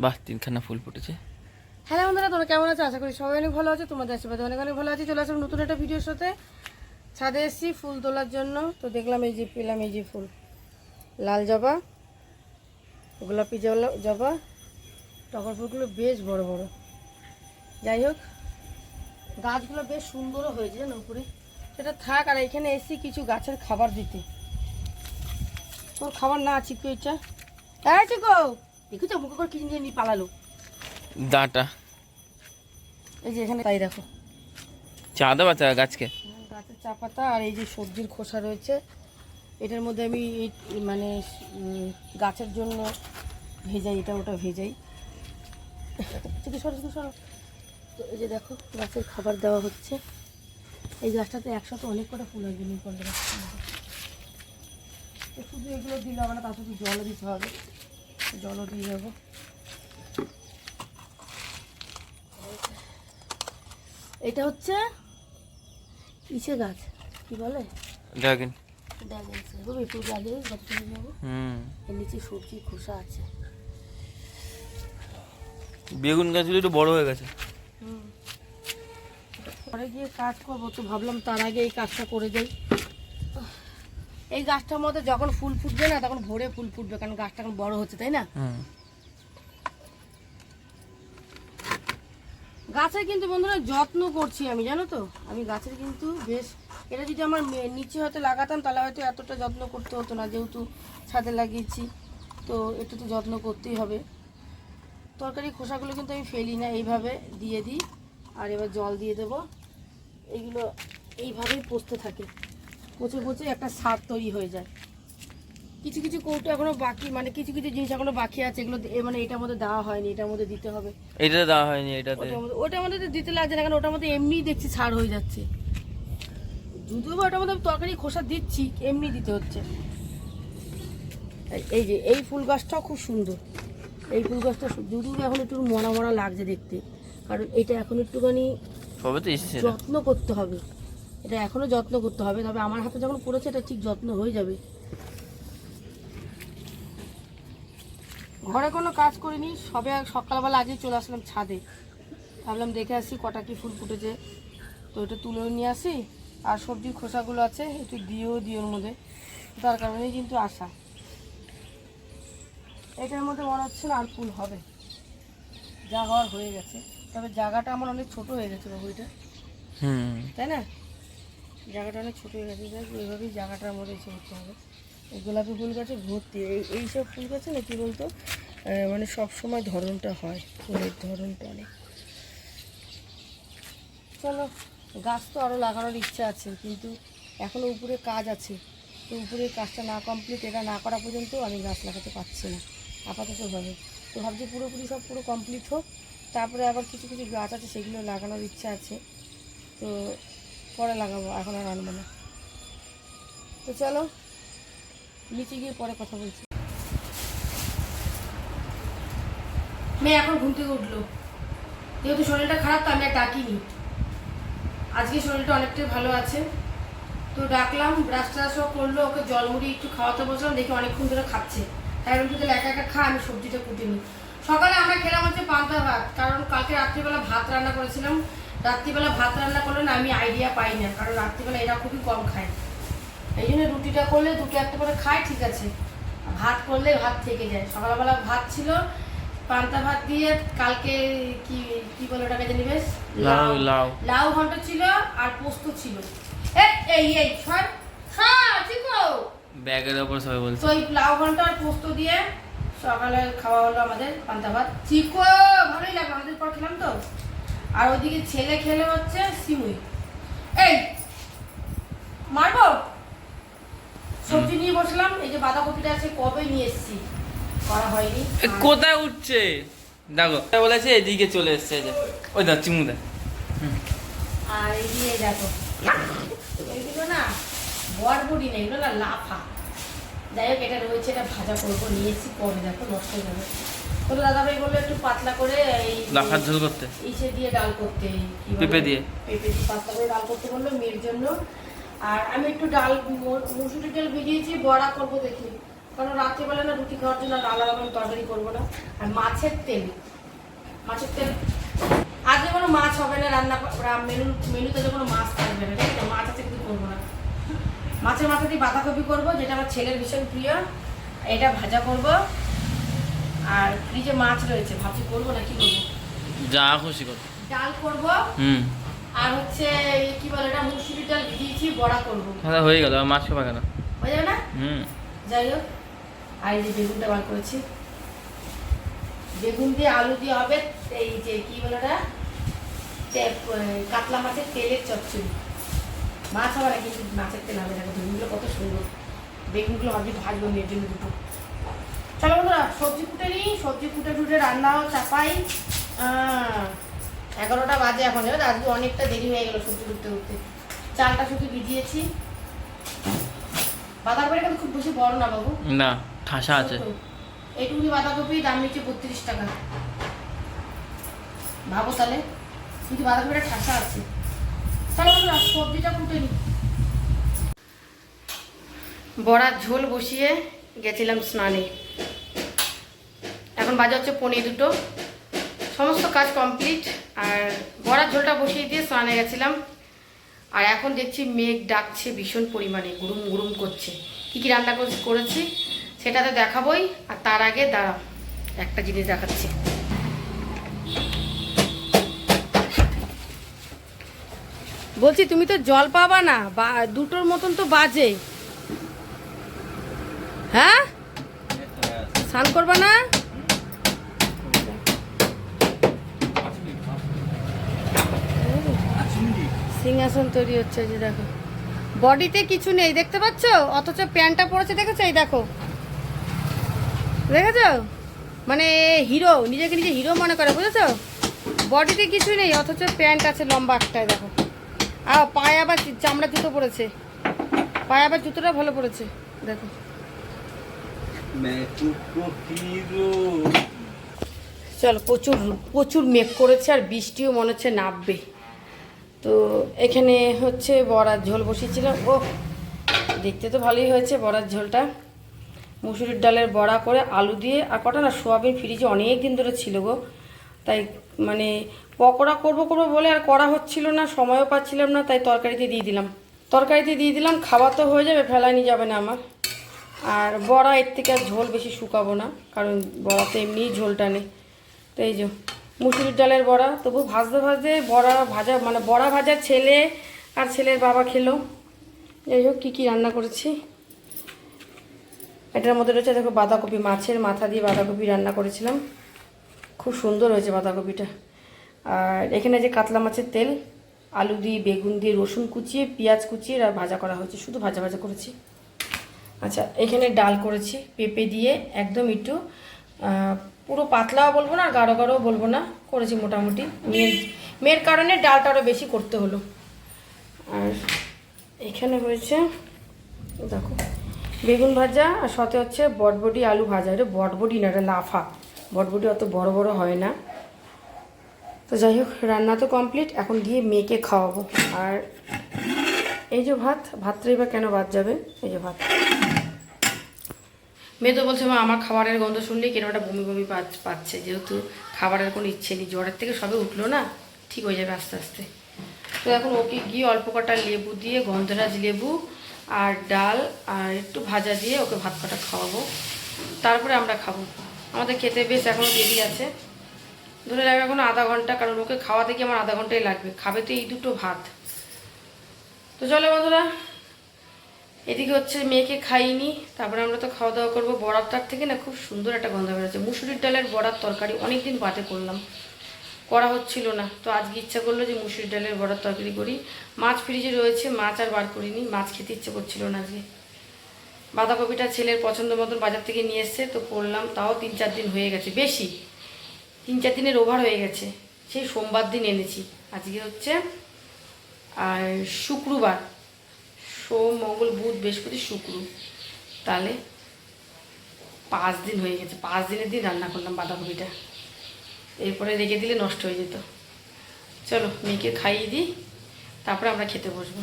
বাহ, তিনখানা ফুল ফুটেছে। হ্যালো বন্ধুরা, তোমরা কেমন আছো? আশা করি সবাই অনেক ভালো আছে, তোমাদের আশীর্বাদে অনেক অনেক ভালো আছে। চলে আসলাম নতুন একটা ভিডিওর সাথে। ছাদে এসেছি ফুল তোলার জন্য। তো দেখলাম এই যে, পেলাম এই যে ফুল। লাল জবা, গোলাপি জবা, টগর ফুলগুলো বেশ বড় বড়। যাই হোক, গাছগুলো বেশ সুন্দরও হয়েছে জানো উপরে। সেটা থাক, আর এখানে এসেছি কিছু গাছের খাবার দিতে। তোর খাবার না চিকু ইচ্ছা। হ্যাঁ চিকো দেখেছ? মুখে করে কিছু নিয়ে পালালো। দাঁটা। এই যে এখানে তাই দেখো। চাঁদা বাচ্চা গাছকে? গাছের চা পাতা আর এই যে সবজির খোসা রয়েছে। এটার মধ্যে আমি মানে গাছের জন্য ভেজাই এটা ওটা ভেজাই। সরো থেকে সরো। তো এই যে দেখো গাছের খাবার দেওয়া হচ্ছে। এই গাছটাতে একসাথে অনেক কটা ফুল আসবে নীলকণ্ঠ গাছটার শুধু এগুলো দিলে হবে না তার সাথে জলও দিতে হবে। জলও দিয়ে যাব এটা হচ্ছে ইসে গাছ কি বলে? ড্রাগন। একটু গাছে যাব হুম। এর নিচে সবজি খোসা আছে। বেগুন গাছগুলো একটু বড় হয়ে গেছে। পরে গিয়ে কাজ করব তো ভাবলাম তার আগে এই কাজটা করে যাই এই গাছটার মধ্যে যখন ফুল ফুটবে না তখন ভোরে ফুল ফুটবে কারণ গাছটা এখন বড় হচ্ছে তাই না? গাছের কিন্তু বন্ধুরা যত্ন করছি আমি জানো তো? আমি গাছের কিন্তু বেশ এটা যদি আমার নিচে হয়তো লাগাতাম তাহলে হয়তো এতটা যত্ন করতে হতো না যেহেতু ছাদে লাগিয়েছি তো একটু তো যত্ন করতেই হবে। তরকারি খোসাগুলো কিন্তু আমি ফেলি না এইভাবে দিয়ে দিই আর এবার জল দিয়ে দেবো। এইগুলো এইভাবেই পচতে থাকে। পচে পচে একটা সার তৈরি হয়ে যায়। কিছু কিছু কৌটো এখনও বাকি মানে কিছু কিছু জিনিস এখনও বাকি আছে এগুলো মানে এটার মধ্যে দেওয়া হয়নি এটার মধ্যে দিতে হবে। এটা দেওয়া হয়নি এটাতে। ওটার মধ্যে তো দিতে লাগছে না কারণ ওটার মধ্যে এমনি দেখছি ছাড় হয়ে যাচ্ছে। যদিও বা ওটার মধ্যে তরকারি খোসা দিচ্ছি এমনি দিতে হচ্ছে। এই- যে এই ফুল গাছটাও খুব সুন্দর। এই ফুল গাছটা যদিও এখন একটু মরা মরা লাগছে দেখতে। কারণ এটা এখন একটুখানি। যত্ন করতে হবে। এটা এখনও যত্ন করতে হবে তবে আমার হাতে যখন পড়েছে এটা ঠিক যত্ন হয়ে যাবে। ঘরে কোনো কাজ করিনি সবে সকালবেলা আগেই চলে আসলাম ছাদে। ভাবলাম দেখে আসি কটা কি ফুল ফুটেছে। তো এটা তুলে নিয়ে আসি আর সবজির খোসাগুলো আছে একটু দিয়েও দিও ওর মধ্যে তার কারণেই কিন্তু আসা। এটার মধ্যে মনে হচ্ছে না আর ফুল হবে। যা হওয়ার হয়ে গেছে তবে জায়গাটা আমার অনেক ছোট হয়ে গেছে বাবু এটা। হুম। তাই না? জায়গাটা অনেক ছোটো হয়ে গেছে যাই হোক, এইভাবেই জায়গাটার মধ্যে এসে করতে হবে। এই গোলাপি ফুল গাছে ভর্তি এই এইসব ফুল গাছে না কী বলতো মানে সব সময় ধরনটা হয় ফুলের ধরনটা অনেক। চলো গাছ তো আরও লাগানোর ইচ্ছা আছে কিন্তু এখনও উপরে কাজ আছে। তো উপরে কাজটা না কমপ্লিট এটা না করা পর্যন্ত আমি গাছ লাগাতে পারছি না আপাতত ভাবে। তো ভাবছি পুরোপুরি সব পুরো কমপ্লিট হোক তারপরে আবার কিছু কিছু গাছ আছে সেগুলো লাগানোর ইচ্ছা আছে। তো পরে লাগাবো, এখন আর আনব না। তো চলো, নিচে গিয়ে পরে কথা বলছি। মেয়ে এখন ঘুম থেকে উঠল। যেহেতু শরীরটা খারাপ, তো আমি আর ডাকিনি। আজকে শরীরটা অনেকটাই ভালো আছে। তো ডাকলাম ব্রাশ ট্রাশও করল, ওকে জল মুড়ি একটু খাওয়াতে বসলাম, দেখি অনেকক্ষণ ধরে খাচ্ছে। তাই আমি কিন্তু একা একা খা, আমি সবজিটা কুটিনি সকালে আমরা খেলাম হচ্ছে পান্তা ভাত, কারণ কালকে রাত্রিবেলা ভাত রান্না করেছিলাম। রাত্রিবেলা ভাত রান্না করলে না আমি আইডিয়া পাই না কারণ রাত্রিবেলা এরা খুবই কম খায়। এই জন্য রুটিটা করলে দুটো একটা করে খায় ঠিক আছে। ভাত করলে ভাত থেকে যায়। সকালবেলা ভাত ছিল পান্তা ভাত দিয়ে কালকে কি কি বলে ওটাকে জানি বেশ? লাউ লাউ। লাউ। ঘন্ট ছিল আর পোস্ত ছিল। এই এই সর চিকো। ব্যাগের ওপর সবাই বলছে। এই লাউ ঘন্ট আর পোস্ত দিয়ে সকালে খাওয়া হলো আমাদের পান্তা ভাত। চিকো ভালোই লাগল। আমাদের পর খেলাম তো। আর ওইদিকে ছেলে খেলে হচ্ছে সিমুই। এই মারবো? সবজি নিয়ে বসলাম এই যে বাঁধাকপিটা আছে কবে নিয়ে এসেছি? করা হয়নি। কোথায় উঠছে? দেখো বলেছে এদিকে চলে এসছে যে। ওই দাও চিমু দা আর এই দিয়ে দেখো এগুলো না বরবটি না এগুলো না লাফা। যাই হোক এটা রয়েছে এটা ভাজা করব নিয়ে এসেছি কবে দেখো নষ্ট হয়ে যাবে। তো দাদাভাই বলল একটু পাতলা করে এই লাফার ঝোল করতে। ইসে দিয়ে ডাল করতে পেঁপে দিয়ে? পেঁপে দিয়ে পাতলা করে ডাল করতে বলল মেয়ের জন্য। আর আমি একটু ডাল ম- মুসুরি ডাল ভিজিয়েছি বড়া করব দেখি। কারণ রাত্রিবেলা না রুটি খাওয়ার জন্য আলাদা তরকারি করব না। আর মাছের তেল মাছের তেল। আজকে কোনো মাছ হবে না রান্না মেনু মেনুতে কোনো মাছ থাকবে না ঠিক আছে মাছ আছে করব না। মাছের মাথা দিয়ে বাঁধাকপি করব যেটা আমার ছেলের ভীষণ প্রিয় এটা ভাজা করব। আর ফ্রিজে মাছ রয়েছে ভাবছি করব না কি করব? যা খুশি কর। ডাল করব। হুম। আর হচ্ছে কি বলে এটা মুসুরির ডাল ভিজিয়েছি বড়া করব। তাহলে হয়ে গেল মাছ খাবা কেন? হয়ে যাবে না? হুম। যাই হোক আর এই যে বেগুনটা বার করেছি। বেগুন দিয়ে আলু দিয়ে হবে এই যে কি বলে আহ, কাতলা মাছের তেলের চচ্চড়ি। মাছ হবে না কিন্তু মাছের তেল হবে দেখো বেগুনগুলো কত সুন্দর। বেগুনগুলো ভাবছি ভাজবো মেয়ের জন্য দুটো চলো বন্ধুরা সবজি কুটে নিই সবজি কুটে টুটে রান্নাও চাপাই। এগারোটা বাজে এখন তো? আজকে অনেকটা দেরি হয়ে গেল সবজি কুটতে উঠতে চালটা শুধু ভিজিয়েছি। বাঁধাকপিটা কিন্তু খুব বেশি বড় না বাবু? না ঠাসা আছে। এইটুকুনি বাঁধাকপি দাম নিচ্ছে বত্রিশ টাকা। ভাবো তাহলে কিন্তু বাঁধাকপিটা ঠাসা আছে। চলো বন্ধুরা সবজিটা কুটে নি। বড়ার ঝোল বসিয়ে গেছিলাম স্নানে। এখন বাজে হচ্ছে পনেরো দুটো। সমস্ত কাজ কমপ্লিট আর বড়ার ঝোলটা বসিয়ে দিয়ে স্নানে গেছিলাম। আর এখন দেখছি মেঘ ডাকছে ভীষণ পরিমাণে গুরুম গুরুম করছে। কী কী রান্না করে- করেছি সেটা তো দেখাবোই। আর তার আগে দাঁড়াও একটা জিনিস দেখাচ্ছি। বলছি, তুমি তো জল পাবা না, বা দুটোর মতন তো বাজে। হ্যাঁ? স্নান করবা না? সিংহাসন তৈরি হচ্ছে যে দেখো। বডিতে কিছু নেই দেখতে পাচ্ছ? অথচ প্যান্টটা পড়েছে দেখেছ? এই দেখো। দেখেছ? মানে হিরো নিজেকে নিজে হিরো মনে করে বুঝেছ? বডিতে কিছু নেই অথচ প্যান্ট আছে লম্বা একটায় দেখো। আর পায়ে আবার চামড়া জুতো পড়েছে। পায়ে আবার জুতোটা ভালো পড়েছে দেখো। চলো প্রচুর প্রচুর মেঘ করেছে আর বৃষ্টিও মনে হচ্ছে নামবে তো এখানে হচ্ছে বড়ার ঝোল বসিয়েছিলাম। ও দেখতে তো ভালোই হয়েছে বড়ার ঝোলটা। মুসুরির ডালের বড়া করে আলু দিয়ে, আর কটা না সোয়াবিন ফ্রিজে অনেক দিন ধরে ছিল গো। তাই মানে পকোড়া করব করব বলে আর করা হচ্ছিল না, সময়ও পাচ্ছিলাম না, তাই তরকারিতে দিয়ে দিলাম। তরকারিতে দিয়ে দিলাম, খাওয়া তো হয়ে যাবে, ফেলানি যাবে না আমার। আর বড়া এর থেকে আর ঝোল বেশি শুকাবো না, কারণ বড়াতে এমনিই ঝোলটা নেই। তো এই যে মুসুরির ডালের বড়া। তবু ভাজতে ভাজতে বড়া ভাজা মানে বড়া ভাজার ছেলে আর ছেলের বাবা খেলো। যাই হোক, কী কী রান্না করেছি? এটার মধ্যে রয়েছে দেখো বাঁধাকপি, মাছের মাথা দিয়ে বাঁধাকপি রান্না করেছিলাম। খুব সুন্দর হয়েছে বাঁধাকপিটা। আর এখানে যে কাতলা মাছের তেল, আলু দিয়ে, বেগুন দিয়ে, রসুন কুচিয়ে, পেঁয়াজ কুচিয়ে আর ভাজা করা হয়েছে। শুধু ভাজা ভাজা করেছি। আচ্ছা এখানে ডাল করেছি। পেঁপে দিয়ে একদম একটু পুরো পাতলাও বলব না আর গাঢ় গাঢ়ও বলব না করেছি মোটামুটি। মেয়ের মেয়ের কারণে ডালটা আরও বেশি করতে হলো। আর এখানে হয়েছে দেখো বেগুন ভাজা আর সাথে হচ্ছে বটবটি আলু ভাজা। এটা বটবটি না এটা লাফা। বটবটি অত বড় বড় হয় না। তো যাই হোক রান্না তো কমপ্লিট এখন গিয়ে মেয়েকে খাওয়াবো। আর এই যে ভাত ভাতটাই বা কেন বাদ যাবে? এই যে ভাত। মেয়ে তো বলছে, মা, আমার খাবারের গন্ধ শুনলেই কেন একটা বমি বমি পাচ- পাচ্ছে? যেহেতু খাবারের কোনো ইচ্ছে নেই, জ্বরের থেকে সবে উঠল না, ঠিক হয়ে যাবে আস্তে আস্তে। তো এখন ওকে গিয়ে অল্প কটা লেবু দিয়ে, গন্ধরাজ লেবু আর ডাল আর একটু ভাজা দিয়ে ওকে ভাত কটা খাওয়াবো। তারপরে আমরা খাব। আমাদের খেতে বেশ এখনও দেরি আছে। ধরে রাখো এখন আধা ঘণ্টা, কারণ ওকে খাওয়াতে গিয়ে আমার আধা ঘন্টাই লাগবে। খাবে তো এই দুটো ভাত। তো চলো বন্ধুরা এদিকে হচ্ছে মেয়েকে খাইনি, তারপরে আমরা তো খাওয়া দাওয়া করব। বড়ার তার থেকে না খুব সুন্দর একটা গন্ধ বেরোচ্ছে। মুসুরির ডালের বড়ার তরকারি অনেকদিন বাদে করলাম। করা হচ্ছিল না। তো আজকে ইচ্ছা করল যে মুসুরির ডালের বড়ার তরকারি করি। মাছ ফ্রিজে রয়েছে, মাছ আর বার করিনি। মাছ খেতে ইচ্ছে করছিল না আজকে। বাঁধাকপিটা ছেলের পছন্দ মতন বাজার থেকে নিয়ে এসছে, তো করলাম। তাও তিন চার দিন হয়ে গেছে। বেশি, তিন চার দিনের ওভার হয়ে গেছে। সেই সোমবার দিন এনেছি। আজকে হচ্ছে, আর শুক্রবার। সোম, মঙ্গল, বুধ, বৃহস্পতি, শুক্র। তাহলে পাঁচ দিন হয়ে গেছে। পাঁচ দিনের দিন রান্না করলাম বাঁধাকপিটা। এরপরে রেখে দিলে নষ্ট হয়ে যেত। চলো মেয়েকে খাইয়ে দিই, তারপরে আমরা খেতে বসবো।